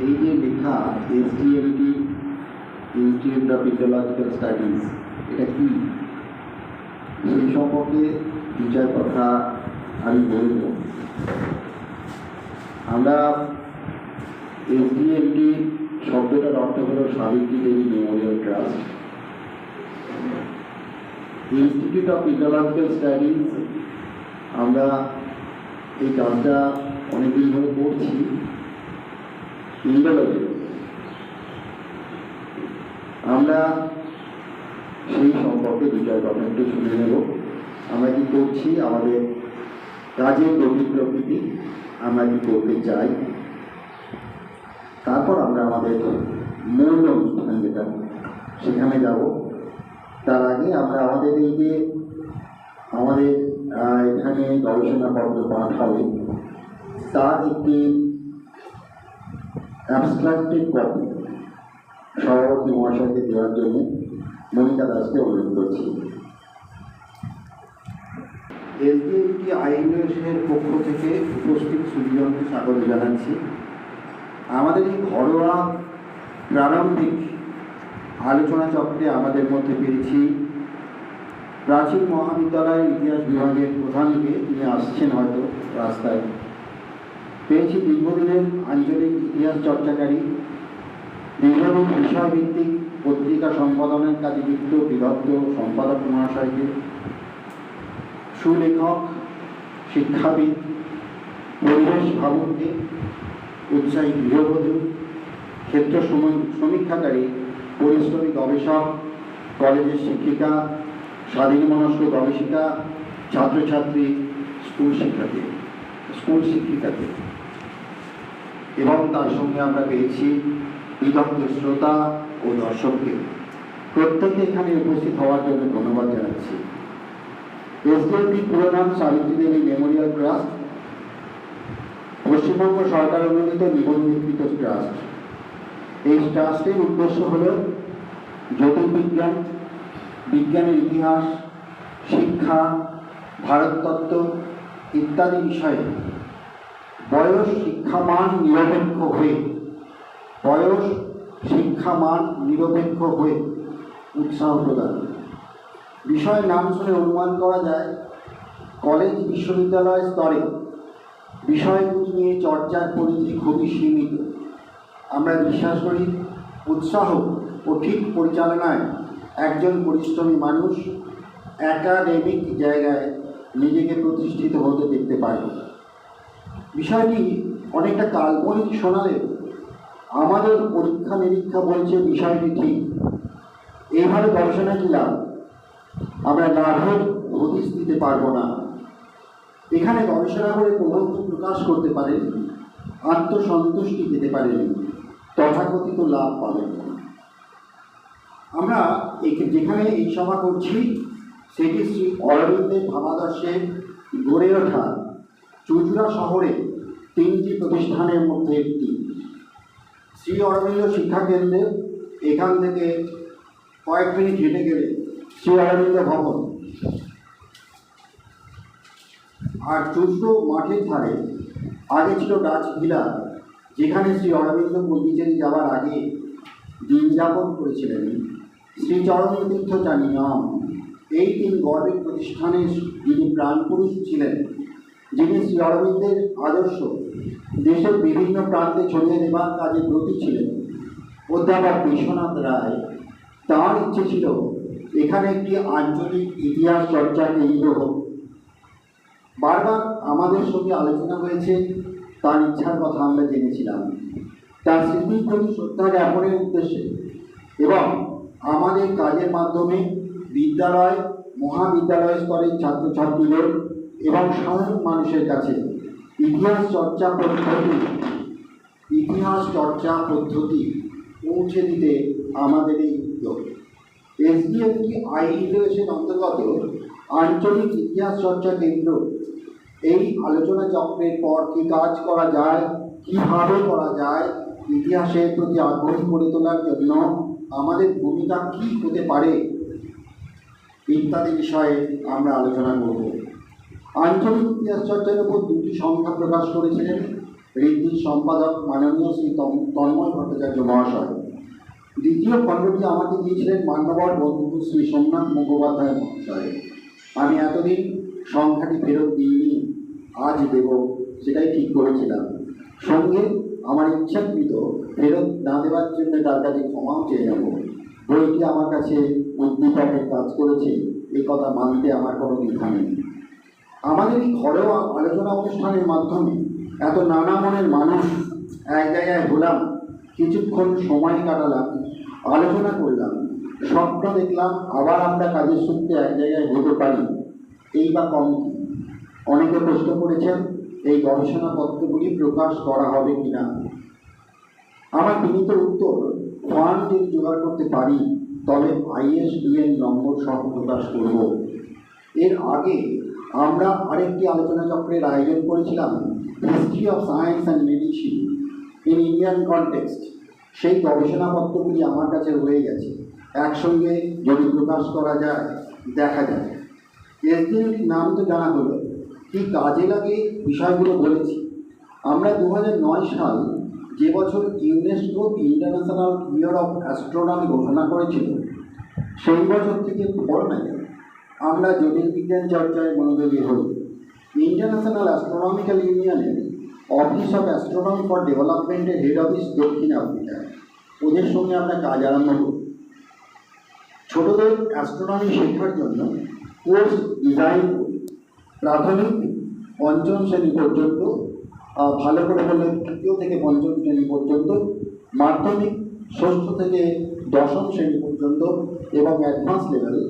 এই যে লেখা SDMT institute of ecological studies এটা কি? সেই সম্পর্কে দু চার কথা আমি বলব আমরা এসডিএমটি শব্দটার অর্থ হলো Savitri Devi memorial trust institute of ecological studies আমরা এই কাজটা অনেকদিন ধরে করছি ইন্ডোলজি আমরা সেই সম্পর্কে দু চার কথা একটু শুনে নেব। আমরা কি করছি? আমাদের কাজের গতি প্রকৃতি, আমরা কি করতে চাই? তারপর আমরা আমাদের মূল অনুষ্ঠান যেটা, সেখানে যাব। তার আগে আমরা আমাদের এই যে, আমাদের এখানে গবেষণাপত্র পাঠ হবে, তার একটি অ্যাবস্ট্রাক্টেড কপি। সভাপতি মহাশয়কে দেওয়ার জন্য মনিকা দাসকে অনুরোধ করছি। এসডিএমটি আইনের পক্ষ থেকে উপস্থিত সুবিজনকে স্বাগত জানাচ্ছি। আমাদের এই ঘরোয়া প্রারম্ভিক আলোচনা চক্রে আমাদের মধ্যে পেয়েছি প্রাচীন মহাবিদ্যালয়ের ইতিহাস বিভাগের প্রধানকে তিনি আসছেন হয়তো রাস্তায়। পেয়েছি দীর্ঘদিনের আঞ্চলিক ইতিহাস চর্চাকারী দীর্ঘদিন বিষয়ভিত্তিক পত্রিকা সম্পাদনের কাজে যুক্ত বিদগ্ধ সম্পাদক মহাশয়কে, সুলেখক, শিক্ষাবিদ, পরিবেশ ভাবককে, উৎসাহী গৃহবধূ, ক্ষেত্র সম- সমীক্ষাকারী, পরিশ্রমী গবেষক, কলেজের শিক্ষিকা স্বাধীন মনস্ক গবেষিকা, ছাত্রছাত্রী, স্কুল শিক্ষার্থী, স্কুল শিক্ষিকাকে। এবং তার সঙ্গে আমরা পেয়েছি বিদগ্ধ শ্রোতা ও দর্শককে। প্রত্যেকে এখানে উপস্থিত হওয়ার জন্য ধন্যবাদ জানাচ্ছি। এসডিএমপি পুরো নাম সাবিত্রী দেবী মেমোরিয়াল ট্রাস্ট পশ্চিমবঙ্গ সরকার অনুমোদিত নিবন্ধিকৃত ট্রাস্ট। এই ট্রাস্টের উদ্দেশ্য হল জ্যোতির্বিজ্ঞান, বিজ্ঞানের ইতিহাস, শিক্ষা ভারততত্ত্ব ইত্যাদি বিষয়ে বয়স, শিক্ষামান নিরপেক্ষ হয়ে। বয়স, শিক্ষামান নিরপেক্ষ হয়ে উৎসাহ প্রদান। বিষয়ের নাম শুনে অনুমান করা যায়, কলেজ বিশ্ববিদ্যালয় স্তরে বিষয়গুলি নিয়ে চর্চার পরিধি খুবই সীমিত। আমরা বিশ্বাস করি, উৎসাহ ও ঠিক পরিচালনায় একজন পরিশ্রমী মানুষ একাডেমিক জায়গায় নিজেকে প্রতিষ্ঠিত হতে দেখতে পারে। বিষয়টি অনেকটা কাল্পনিক শোনালে আমাদের পরীক্ষা নিরীক্ষা বলছে বিষয়টি ঠিক। এইভাবে গবেষণা কি লাভ আমরা লাভের হদিস দিতে পারব না। এখানে গবেষণা করে প্রবন্ধ প্রকাশ করতে পারেন আত্মসন্তুষ্টি পেতে পারেন তথাকথিত লাভ পাবেন আমরা যেখানে এই সভা করছি, সেটি শ্রী অরবিন্দের ভাবাদর্শে গড়ে ওঠা। চুচুড়া শহরে তিনটি প্রতিষ্ঠানের মধ্যে একটি। শ্রী অরবিন্দ শিক্ষা কেন্দ্রে এখান থেকে কয়েক মিনিট হেঁটে গেলে শ্রী অরবিন্দ ভবন। আর চুচড়ো মাঠের ধারে আগে ছিল ডাচ ভিলা যেখানে শ্রী অরবিন্দ পন্ডিচেরি যাওয়ার আগে দিন যাপন করেছিলেন। শ্রী চরণ তীর্থ জানি নাম। এই তিন গর্বের প্রতিষ্ঠানের যিনি প্রাণপুরুষ ছিলেন যিনি শ্রী অরবিন্দের আদর্শ, দেশের বিভিন্ন প্রান্তে ছড়িয়ে দেবার কাজে ব্রতী ছিলেন। অধ্যাপক বিশ্বনাথ রায় তাঁর ইচ্ছে ছিল, এখানে একটি আঞ্চলিক ইতিহাস চর্চা কেন্দ্র হোক। বারবার আমাদের সঙ্গে আলোচনা হয়েছে, তার ইচ্ছার কথা আমরা জেনেছিলাম। তার স্মৃতির প্রতি শ্রদ্ধা জ্ঞাপনের উদ্দেশ্যে এবং আমাদের কাজের মাধ্যমে বিদ্যালয়, মহাবিদ্যালয় স্তরের ছাত্রছাত্রীদের এবং সাধারণ মানুষের কাছে ইতিহাস চর্চা পদ্ধতি, ইতিহাস চর্চা পদ্ধতি পৌঁছে দিতে আমাদের এই উদ্যোগ। এসডিএমটি আই ইনোভেশন অন্তর্গত আঞ্চলিক ইতিহাস চর্চা কেন্দ্র? এই আলোচনা চক্রের পর কি কাজ করা যায়? কীভাবে করা যায়? ইতিহাসের প্রতি আগ্রহী করে তোলার জন্য আমাদের ভূমিকা কী হতে পারে? ইত্যাদি বিষয়ে আমরা আলোচনা করব। আঞ্চলিক ইতিহাস চর্চার উপর দুটি সংখ্যা প্রকাশ করেছিলেন ঋদ্ধির সম্পাদক মাননীয় শ্রী তন্ময় ভট্টাচার্য মহাশয়। দ্বিতীয় খণ্ডটি আমাকে দিয়েছিলেন মান্যবর বন্ধু শ্রী সোমনাথ মুখোপাধ্যায় মহাশয়। আমি এতদিন সংখ্যাটি ফেরত দিইনি, আজ দেব, সেটাই ঠিক করেছিলাম। সঙ্গে আমার ইচ্ছাকৃত ফেরত না দেওয়ার জন্য তার কাছে ক্ষমাও চেয়ে নেব। বইটি আমার কাছে উদ্দীপকের কাজ করেছে এই কথা মানতে আমার কোনো দ্বিধা নেই। আমাদের এই ঘরোয়া আলোচনা অনুষ্ঠানের মাধ্যমে এত নানা মনের মানুষ এক জায়গায় হলাম, কিছুক্ষণ সময় কাটালাম, আলোচনা করলাম, স্বপ্ন দেখলাম আবার আমরা কাজের সূত্রে এক জায়গায় হতে পারি। এই বা কম অনেকে প্রশ্ন করেছেন, এই গবেষণাপত্রগুলি প্রকাশ করা হবে কিনা? আমার বিনীত উত্তর, ফান্ড যদি জোগাড় করতে পারি, তবে আইএসডিএন নম্বর সহ প্রকাশ করব। এর আগে আমরা আরেকটি আলোচনা চক্রের আয়োজন করেছিলাম history of science and medicine in Indian context সেই গবেষণাপত্রগুলি আমার কাছে রয়ে গেছে। একসঙ্গে যদি প্রকাশ করা যায়, দেখা যায় এসডিএনটির নাম তো জানা হলো, কি কাজে লাগে বিষয়গুলো বলেছি। আমরা দু সাল যে বছর UNESCO international year of astronomy ঘোষণা করেছিল, সেই বছর থেকে ফর্ম্যাটে আমরা জ্যোতির্বিজ্ঞান চর্চায় মনোযোগী হই। ইন্টারন্যাশনাল অ্যাস্ট্রোনমিক্যাল ইউনিয়নের অফিস অফ অ্যাস্ট্রোনমি ফর ডেভেলপমেন্টের হেড অফিস দক্ষিণ আফ্রিকায় ওদের সঙ্গে আমরা কাজ আরম্ভ করি। ছোটদের অ্যাস্ট্রোনমি শেখার জন্য কোর্স ডিজাইন করি। প্রাথমিক পঞ্চম শ্রেণি পর্যন্ত ভালো করে বললে তৃতীয় থেকে পঞ্চম শ্রেণি পর্যন্ত, মাধ্যমিক ষষ্ঠ থেকে দশম শ্রেণি পর্যন্ত এবং অ্যাডভান্স লেভেল